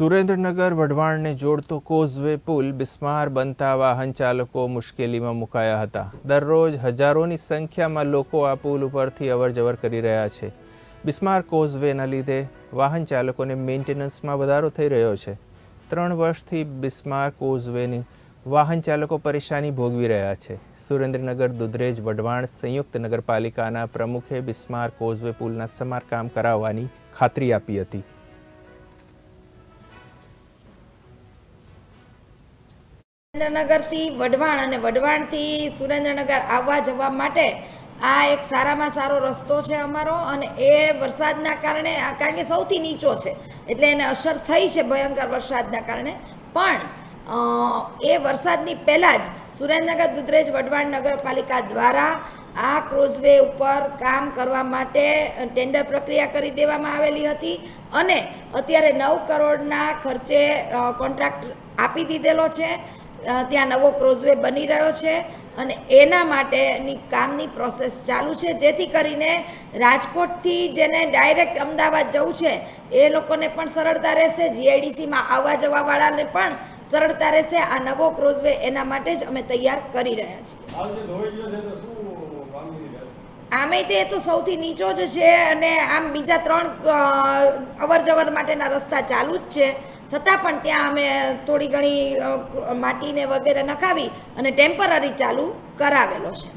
સુરેન્દ્રનગર, વઢવાણને જોડતો કોઝવે પુલ બિસ્માર બનતા વાહન ચાલકો મુશ્કેલીમાં મુકાયા હતા. દરરોજ હજારોની સંખ્યામાં લોકો આ પુલ ઉપરથી અવરજવર કરી રહ્યા છે. બિસ્માર કોઝવેના લીધે વાહન ચાલકોને મેન્ટેનન્સમાં વધારો થઈ રહ્યો છે. ત્રણ વર્ષથી બિસ્માર કોઝવેની વાહન ચાલકો પરેશાની ભોગવી રહ્યા છે. સુરેન્દ્રનગર, દુધરેજ, વઢવાણ સંયુક્ત નગરપાલિકાના પ્રમુખે બિસ્માર કોઝવે પુલના સમારકામ કરાવવાની ખાતરી આપી હતી. સુરેન્દ્રનગરથી વઢવાણ અને વઢવાણથી સુરેન્દ્રનગર આવવા જવા માટે આ એક સારામાં સારો રસ્તો છે અમારો અને એ વરસાદના કારણે કારણ કે સૌથી નીચો છે. એટલે એને અસર થઈ છે ભયંકર વરસાદના કારણે. પણ એ વરસાદની પહેલાં જ સુરેન્દ્રનગર, દુધરેજ, વઢવાણ નગરપાલિકા દ્વારા આ ક્રોઝવે ઉપર કામ કરવા માટે ટેન્ડર પ્રક્રિયા કરી દેવામાં આવેલી હતી અને અત્યારે નવ કરોડના ખર્ચે કોન્ટ્રાક્ટ આપી દીધેલો છે. ત્યાં નવો ક્રોઝવે બની રહ્યો છે અને એના માટેની કામની પ્રોસેસ ચાલુ છે. જેથી કરીને રાજકોટથી જેને ડાયરેક્ટ અમદાવાદ જવું છે, એ લોકોને પણ સરળતા રહેશે. જીઆઈડીસીમાં આવવા જવાવાળાને પણ સરળતા રહેશે. આ નવો ક્રોઝવે એના માટે જ અમે તૈયાર કરી રહ્યા છીએ. આમે તે તો સૌથી નીચો જ છે અને આમ બીજા ત્રણ અવર જવર માટેના રસ્તા ચાલુ જ છે. છતાં પણ ત્યાં અમે થોડી ઘણી માટીને વગેરે નખાવી અને ટેમ્પરરી ચાલુ કરાવેલો છે.